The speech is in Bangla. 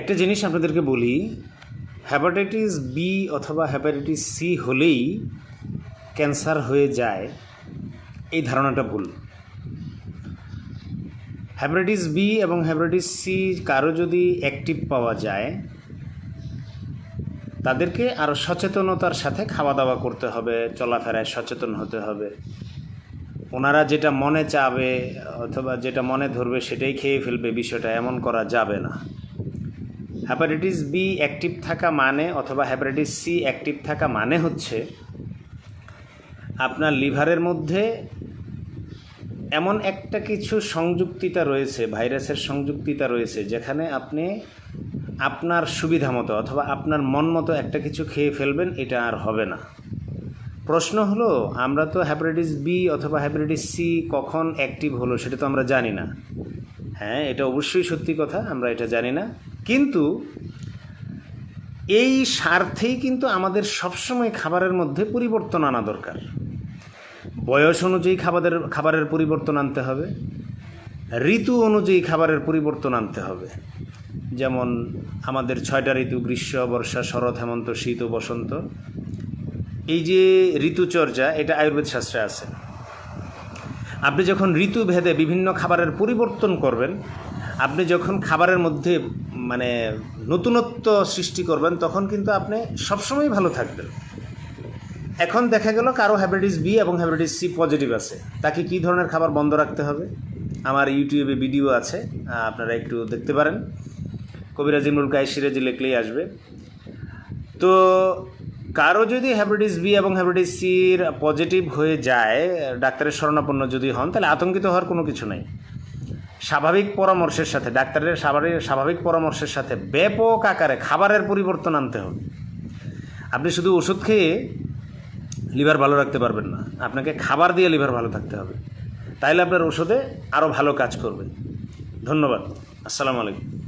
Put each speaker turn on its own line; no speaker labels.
একটা জিনিস আপনাদেরকে বলি হ্যাপাটাইটিস বি অথবা হ্যাপাটাইটিস সি হলেই ক্যান্সার হয়ে যায়, এই ধারণাটা ভুল। হ্যাপাটাইটিস বি এবং হ্যাপাটাইটিস সি কারও যদি অ্যাক্টিভ পাওয়া যায়, তাদেরকে আরও সচেতনতার সাথে খাওয়া দাওয়া করতে হবে, চলাফেরায় সচেতন হতে হবে। ওনারা যেটা মনে চাবে, অথবা যেটা মনে ধরবে, সেটাই খেয়ে ফেলবে বিষয়টা, এমন করা যাবে না। হ্যাপাটাইটিস বি অ্যাক্টিভ থাকা মানে অথবা হ্যাপাটাইটিস সি অ্যাক্টিভ থাকা মানে হচ্ছে, আপনার লিভারের মধ্যে এমন একটা কিছু সংযুক্তিতা রয়েছে, ভাইরাসের সংযুক্তিতা রয়েছে, যেখানে আপনি আপনার সুবিধা মতো, অথবা আপনার মন মতো একটা কিছু খেয়ে ফেলবেন, এটা আর হবে না। প্রশ্ন হলো, আমরা তো হ্যাপাটাইটিস বি অথবা হ্যাপাটাইটিস সি কখন অ্যাক্টিভ হলো সেটা তো আমরা জানি না। হ্যাঁ এটা অবশ্যই সত্যি কথা, আমরা এটা জানি না। কিন্তু এই স্বার্থেই কিন্তু আমাদের সবসময় খাবারের মধ্যে পরিবর্তন আনা দরকার। বয়স অনুযায়ী খাবারের খাবারের পরিবর্তন আনতে হবে। ঋতু অনুযায়ী খাবারের পরিবর্তন আনতে হবে। যেমন আমাদের ছয়টা ঋতু, গ্রীষ্ম, বর্ষা, শরৎ, হেমন্ত, শীত ও বসন্ত। এই যে ঋতুচর্যা, এটা আয়ুর্বেদ শাস্ত্রে আছে। আপনি যখন ঋতু ভেদে বিভিন্ন খাবারের পরিবর্তন করবেন, আপনি যখন খাবারের মধ্যে মানে নতুনত্ব সৃষ্টি করবেন, তখন কিন্তু আপনি সবসময় ভালো থাকবেন। এখন দেখা গেল কারও হ্যাপাটাইটিস বি এবং হ্যাপাটাইটিস সি পজিটিভ আছে। তাকে কী ধরনের খাবার বন্ধ রাখতে হবে? আমার ইউটিউবে ভিডিও আছে, আপনারা একটু দেখতে পারেন। কবিরাজ ইমরুল কায় সিরাজি লিখলেই আসবে। তো কারও যদি হ্যাপাটাইটিস বি এবং হ্যাপাটাইটিস সির পজিটিভ হয়ে যায়, ডাক্তারের শরণাপন্ন যদি হন, তাহলে আতঙ্কিত হওয়ার কোনো কিছু নেই। স্বাভাবিক পরামর্শের সাথে, ডাক্তারের স্বাভাবিক পরামর্শের সাথে ব্যাপক আকারে খাবারের পরিবর্তন আনতে হবে। আপনি শুধু ওষুধ খেয়ে লিভার ভালো রাখতে পারবেন না, আপনাকে খাবার দিয়ে লিভার ভালো থাকতে হবে। তাইলে আপনার ওষুধে আরও ভালো কাজ করবে। ধন্যবাদ। আসসালামু আলাইকুম।